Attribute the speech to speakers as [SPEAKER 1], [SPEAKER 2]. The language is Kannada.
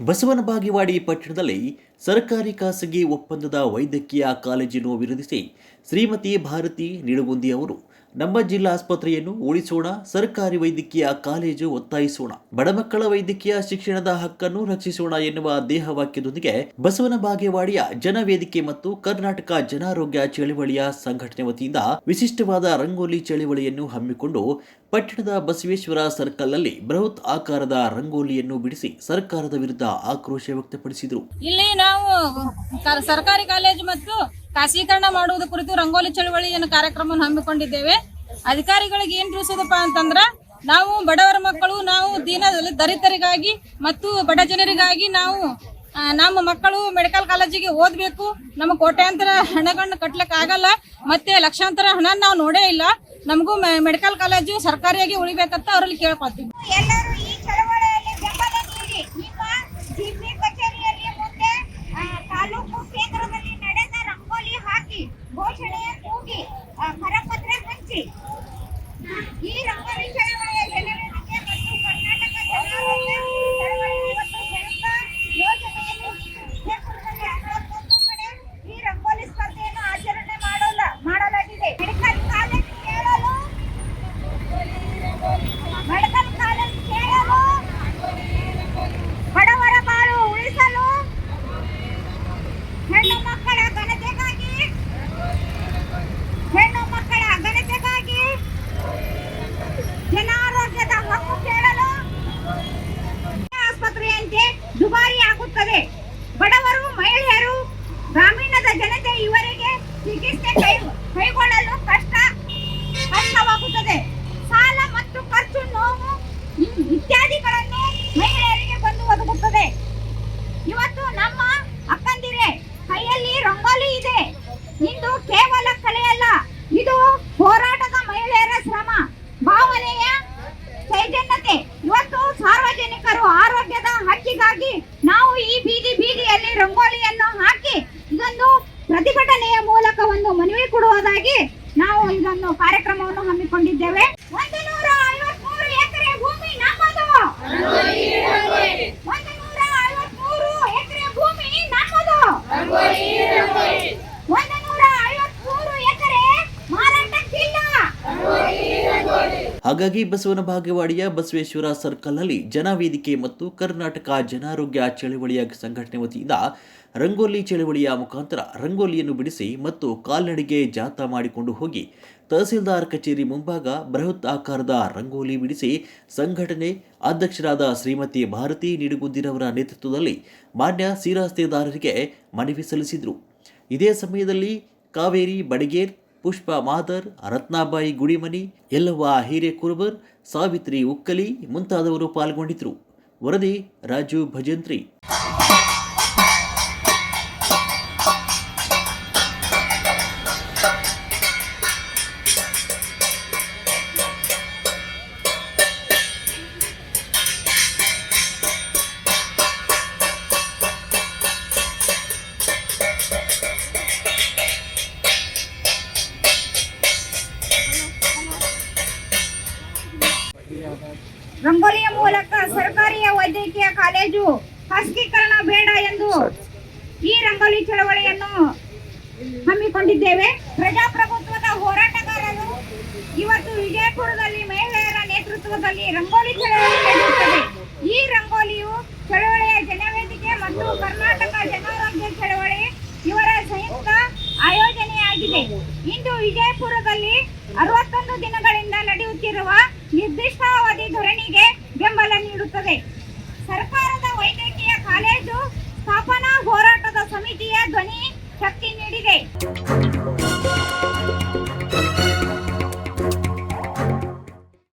[SPEAKER 1] ಬಸವನ ಬಾಗಿವಾಡಿ ಪಟ್ಟಣದಲ್ಲಿ ಸರ್ಕಾರಿ ಖಾಸಗಿ ಒಪ್ಪಂದದ ವೈದ್ಯಕೀಯ ಕಾಲೇಜನ್ನು ವಿರೋಧಿಸಿ ಶ್ರೀಮತಿ ಭಾರತಿ ನಿಡುಗುಂದಿ ಅವರು ನಮ್ಮ ಜಿಲ್ಲಾ ಆಸ್ಪತ್ರೆಯನ್ನು ಉಳಿಸೋಣ, ಸರ್ಕಾರಿ ವೈದ್ಯಕೀಯ ಕಾಲೇಜು ಒತ್ತಾಯಿಸೋಣ ಬಡಮಕ್ಕಳ ವೈದ್ಯಕೀಯ ಶಿಕ್ಷಣದ ಹಕ್ಕನ್ನು ರಕ್ಷಿಸೋಣ ಎನ್ನುವ ದೇಹವಾಕ್ಯದೊಂದಿಗೆ ಬಸವನ ಬಾಗೇವಾಡಿಯ ಜನವೇದಿಕೆ ಮತ್ತು ಕರ್ನಾಟಕ ಜನಾರೋಗ್ಯ ಚಳವಳಿಯ ಸಂಘಟನೆ ವತಿಯಿಂದ ವಿಶಿಷ್ಟವಾದ ರಂಗೋಲಿ ಚಳವಳಿಯನ್ನು ಹಮ್ಮಿಕೊಂಡು ಪಟ್ಟಣದ ಬಸವೇಶ್ವರ ಸರ್ಕಲ್ನಲ್ಲಿ ಬೃಹತ್ ಆಕಾರದ ರಂಗೋಲಿಯನ್ನು ಬಿಡಿಸಿ ಸರ್ಕಾರದ ವಿರುದ್ಧ ಆಕ್ರೋಶ ವ್ಯಕ್ತಪಡಿಸಿದರು.
[SPEAKER 2] ಇಲ್ಲಿ ನಾವು ಸರ್ಕಾರಿ ಕಾಲೇಜು ಮತ್ತು ಖಾಸಗೀಕರಣ ಮಾಡುವುದು ಕುರಿತು ರಂಗೋಲಿ ಚಳುವಳಿಯನ್ನು ಕಾರ್ಯಕ್ರಮವನ್ನು ಹಮ್ಮಿಕೊಂಡಿದ್ದೇವೆ. ಅಧಿಕಾರಿಗಳಿಗೆ ಏನ್ ತಿಳಿಸೋದಪ್ಪ ಅಂತಂದ್ರ, ನಾವು ಬಡವರ ಮಕ್ಕಳು, ನಾವು ದೀನ ದಲಿತರಿಗಾಗಿ ಮತ್ತು ಬಡ ಜನರಿಗಾಗಿ ನಾವು ನಮ್ಮ ಮಕ್ಕಳು ಮೆಡಿಕಲ್ ಕಾಲೇಜಿಗೆ ಓದಬೇಕು. ನಮ್ಮ ಕೋಟ್ಯಾಂತರ ಹಣಗಳನ್ನ ಕಟ್ಲಕ್ಕೆ ಆಗಲ್ಲ. ಮತ್ತೆ ಲಕ್ಷಾಂತರ ಹಣ ನಾವು ನೋಡೇ ಇಲ್ಲ. ನಮಗೂ ಮೆಡಿಕಲ್ ಕಾಲೇಜು ಸರ್ಕಾರಿಯಾಗಿ ಉಳಿಬೇಕಂತ ಅವ್ರಲ್ಲಿ ಕೇಳ್ಕೊಳ್ತೀವಿ.
[SPEAKER 3] ಇಂದು ಕೇವಲ ಕಲೆಯಲ್ಲ ಇದು ಹೋರಾಟದ ಮಹಿಳೆಯರ ಶ್ರಮ. ಭಾವನೆಯ ಚೈತನ್ಯತೆ. ಇವತ್ತು ಸಾರ್ವಜನಿಕರು ಆರೋಗ್ಯದ ಹಕ್ಕಿಗಾಗಿ ನಾವು ಈ ಬೀದಿ ಬೀದಿಯಲ್ಲಿ ರಂಗೋಲಿಯನ್ನು ಹಾಕಿ ಇದೊಂದು ಪ್ರತಿಭಟನೆಯ ಮೂಲಕ ಒಂದು ಮನವಿ ಕೊಡುವುದಾಗಿ ನಾವು ಇದನ್ನು ಕಾರ್ಯಕ್ರಮವನ್ನು ಹಮ್ಮಿಕೊಂಡಿದ್ದೇವೆ.
[SPEAKER 1] ಹಾಗಾಗಿ ಬಸವನ ಭಾಗ್ಯವಾಡಿಯ ಬಸವೇಶ್ವರ ಸರ್ಕಲ್ನಲ್ಲಿ ಜನವೇದಿಕೆ ಮತ್ತು ಕರ್ನಾಟಕ ಜನಾರೋಗ್ಯ ಚಳವಳಿಯ ಸಂಘಟನೆ ವತಿಯಿಂದ ರಂಗೋಲಿ ಚಳವಳಿಯ ಮುಖಾಂತರ ರಂಗೋಲಿಯನ್ನು ಬಿಡಿಸಿ ಮತ್ತು ಕಾಲ್ನಡಿಗೆ ಜಾಥಾ ಮಾಡಿಕೊಂಡು ಹೋಗಿ ತಹಸೀಲ್ದಾರ್ ಕಚೇರಿ ಮುಂಭಾಗ ಬೃಹತ್ ಆಕಾರದ ರಂಗೋಲಿ ಬಿಡಿಸಿ ಸಂಘಟನೆ ಅಧ್ಯಕ್ಷರಾದ ಶ್ರೀಮತಿ ಭಾರತಿ ನಿಡುಗುಂದಿರವರ ನೇತೃತ್ವದಲ್ಲಿ ಮಾನ್ಯ ಸಿರಾಸ್ತೆದಾರರಿಗೆ ಮನವಿ ಸಲ್ಲಿಸಿದರು. ಇದೇ ಸಮಯದಲ್ಲಿ ಕಾವೇರಿ ಬಡಿಗೇರ್ ಪುಷ್ಪ ಮಾದರ್ ರತ್ನಾಬಾಯಿ ಗುಡಿಮನಿ ಯಲ್ಲವ್ವ ಹಿರೇಕುರುಬರ್ ಸಾವಿತ್ರಿ ಉಕ್ಕಲಿ ಮುಂತಾದವರು ಪಾಲ್ಗೊಂಡಿದ್ದರು ವರದಿ ರಾಜು ಭಜಂತ್ರಿ.
[SPEAKER 3] ಸರ್ಕಾರಿಯ ವೈದ್ಯಕೀಯ ಕಾಲೇಜು ಖಾಸಗೀಕರಣ ಬೇಡ ಎಂದು ಈ ರಂಗೋಲಿ ಚಳವಳಿಯನ್ನು ಹಮ್ಮಿಕೊಂಡಿದ್ದೇವೆ. ಪ್ರಜಾಪ್ರಭುತ್ವದ ಹೋರಾಟಗಾರರು ಇವತ್ತು ವಿಜಯಪುರದಲ್ಲಿ ಮಹಿಳೆಯರ ನೇತೃತ್ವದಲ್ಲಿ ರಂಗೋಲಿ ಚಳವಳಿ ನಡೆಯುತ್ತದೆ. ಈ ರಂಗೋಲಿಯು ಚಳವಳಿಯ ಜನವೇದಿಕೆ ಮತ್ತು ಕರ್ನಾಟಕ ಜನಾರೋಗ್ಯ ಚಳವಳಿ ಇವರ ಸಂಯುಕ್ತ ಆಯೋಜನೆಯಾಗಿದೆ. ಇಂದು ವಿಜಯಪುರದಲ್ಲಿ ಅರವತ್ತೊಂದು ಕಂಪನಿ ಶಕ್ತಿ ನೀಡಿದೆ